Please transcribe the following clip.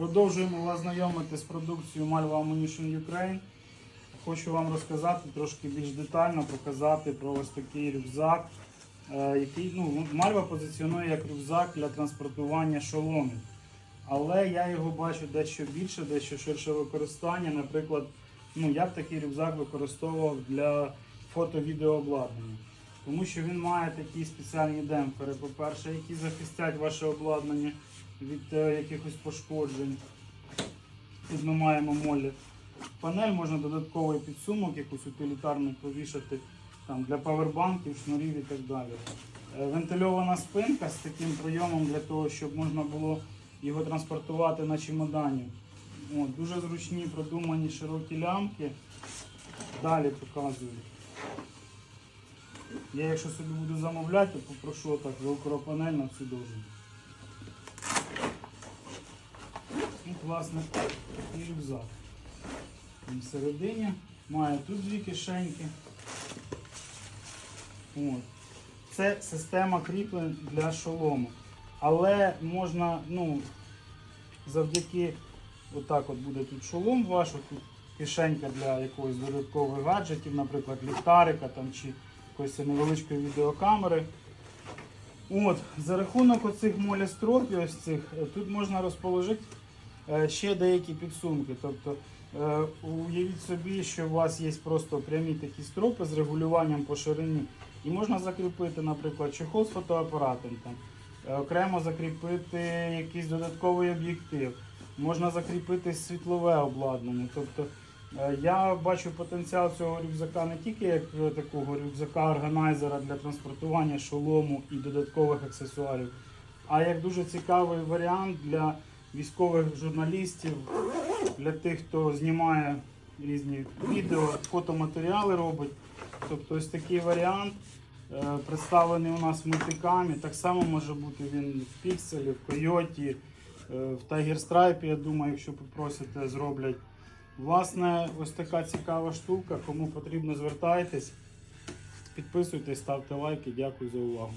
Продовжуємо вас знайомити з продукцією Malva Ammunition Ukraine. Хочу вам розказати трошки більш детально, показати про ось такий рюкзак, е, який ну, Malva позиціонує як рюкзак для транспортування шоломів. Але я його бачу дещо більше, дещо ширше використання. Наприклад, ну, я б такий рюкзак використовував для фото-відеообладнання. Тому що він має такі спеціальні демпфери, по-перше, які захистять ваше обладнання від е, якихось пошкоджень. Тут ми маємо молі. Панель можна додатковий підсумок, якусь утилітарну повішати там, для павербанків, шнурів і так далі. Е, Вентильована спинка з таким прийомом для того, щоб можна було його транспортувати на чемодані. От, дуже зручні, продумані широкі лямки. Далі показую. Я якщо собі буду замовляти, то попрошу так велкропанель на всю довжину. От, власне, такий рюкзак. Він всередині має тут дві кишеньки. От. Це система кріплень для шолому. Але можна, ну, завдяки отак от буде тут шолом ваш, тут кишенька для якогось додаткових гаджетів, наприклад, ліхтарика там, чи якоїсь невеличкої відеокамери. От, за рахунок оцих молястропів, ось цих, е, тут можна розположити ще деякі підсумки. Тобто е, уявіть собі, що у вас є просто прямі такі стропи з регулюванням по ширині. І можна закріпити, наприклад, чехол з фотоапаратом, там, е, окремо закріпити якийсь додатковий об'єктив, можна закріпити світлове обладнання. Тобто е, я бачу потенціал цього рюкзака не тільки як е, такого рюкзака-органайзера для транспортування шолому і додаткових аксесуарів, а як дуже цікавий варіант для військових журналістів, для тих, хто знімає різні відео, фотоматеріали робить. Тобто ось такий варіант е, представлений у нас в мультикамі. Так само може бути він в пікселі, в койоті, е, в Tiger Stripe, я думаю, якщо попросите, зроблять. Власне, ось така цікава штука. Кому потрібно, звертайтесь, підписуйтесь, ставте лайки. Дякую за увагу.